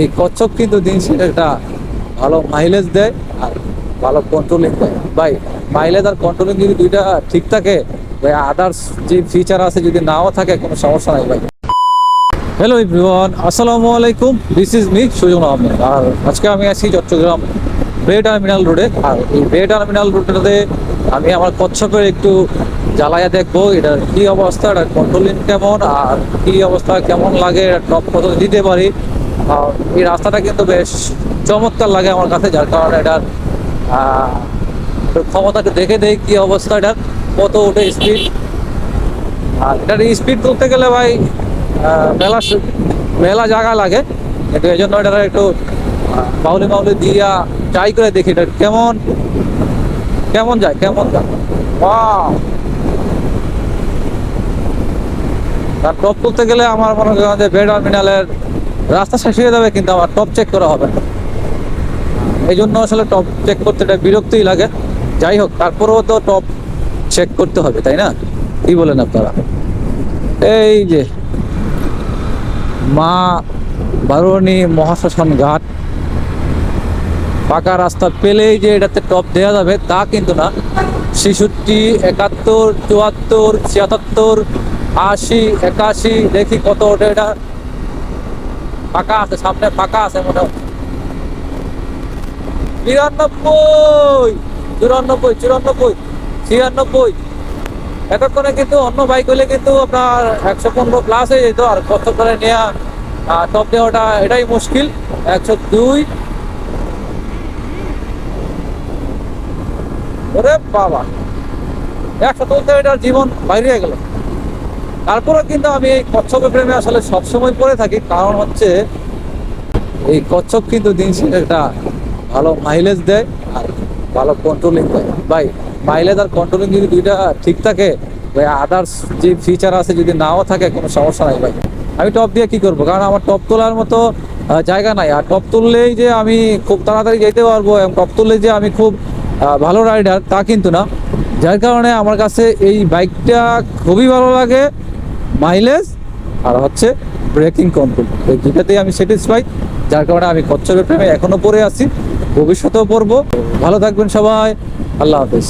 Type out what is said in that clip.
এই কচ্ছপ কিন্তু দিন শেষে একটা ভালো মাইলেজ দেয় আর ভালো কন্ট্রোলিং দেয়। ভাই মাইলেজ আর কন্ট্রোলিং যদি দুইটা ঠিক থাকে, ভাই আদার্স যে ফিচার আছে যদি নাও থাকে, কোনো সমস্যা নাই ভাই। হ্যালো এভরিওয়ান আসসালামু আলাইকুম। This is me Sujan Ahmed. আর আজকে আমি আছি চট্টগ্রাম বে টার্মিনাল রোডে আর এই বে টার্মিনাল রোডটাতে আমি আমার কচ্ছপের একটু জ্বালায়া দেখব, এটার কি অবস্থা, এটার কন্ট্রোলিং কেমন, আর কি অবস্থা, কেমন লাগে, এটা টপ কত দিতে পারি। আর এই রাস্তাটা কিন্তু বেশ চমৎকার লাগে আমার কাছে, যার কারণে এটার ক্ষমতাটা দেখে দেই কি অবস্থা এটার, কত ওঠে স্পিড আর এটার স্পিড তুলতে গেলে ভাই মেলা মেলা জায়গা লাগে। কিন্তু এই জন্য এটা একটু বাউলি মাউলি দিয়া ট্রাই করে দেখি এটা কেমন কেমন যায় কেমন যায়। টপ তুলতে গেলে আমার মনে করেন যে বেড টার্মিনালের রাস্তা শেষ হয়ে যাবে কিন্তু আমার টপ চেক করা হবে। না। এই জন্য আসলে টপ চেক করতে এটা বিরক্তিই লাগে। যাই হোক, তারপরেও তো টপ চেক করতে হবে, তাই না? কি বলেন আপনারা? এই যে মা বারুণী মহাশ্মশান ঘাট, পাকা রাস্তা পেলেই যে এটাতে টপ দেওয়া যাবে, তা কিন্তু না। ছেষট্টি, একাত্তর, চুয়াত্তর, ছিয়াত্তর, আশি, একাশি, দেখি কত ওটা এটা। ফাঁকা আছে, সামনে ফাঁকা আছে মনে হয়। বিরানব্বই চুরানব্বই চুরানব্বই, ছিয়ানব্বই। এতক্ষণে কিন্তু অন্য বাইক হলে কিন্তু আপনার একশো পনেরো প্লাস হয়ে যেত, আর কত করে নেওয়া টপ দেওয়াটা এটাই মুশকিল, একশো দুই। ওরে বাবা, একশো তুলতে এটার জীবন বাইরে গেল। তারপরে কিন্তু আমি এই কচ্ছপের প্রেমে আসলে সবসময় পড়ে থাকি। কারণ হচ্ছে এই কচ্ছপ কিন্তু দিন শেষে একটা ভালো মাইলেজ দেয় আর ভালো কন্ট্রোলিং দেয়। ভাই মাইলেজ আর কন্ট্রোলিং যদি দুইটা ঠিক থাকে, ভাই আদার্স যে ফিচার আছে যদি নাও থাকে, কোনো সমস্যা নাই ভাই। আমি টপ দিয়ে কি করব? কারণ আমার টপ তোলার মতো জায়গা নাই। আর টপ তুললেই যে আমি খুব তাড়াতাড়ি যেতে পারব এবং টপ তুললে যে আমি খুব ভালো রাইডার তা কিন্তু না। যার কারণে আমার কাছে এই বাইকটা খুবই ভালো লাগে। মাইলেজ আর হচ্ছে ব্রেকিং কন্ট্রোল। এই দুটাতেই আমি স্যাটিসফাই যার কারণে আমি কচ্ছপের প্রেমে এখনও পড়ে আছি। ভবিষ্যতেও পড়ব। ভালো থাকবেন সবাই। আল্লাহ হাফেজ।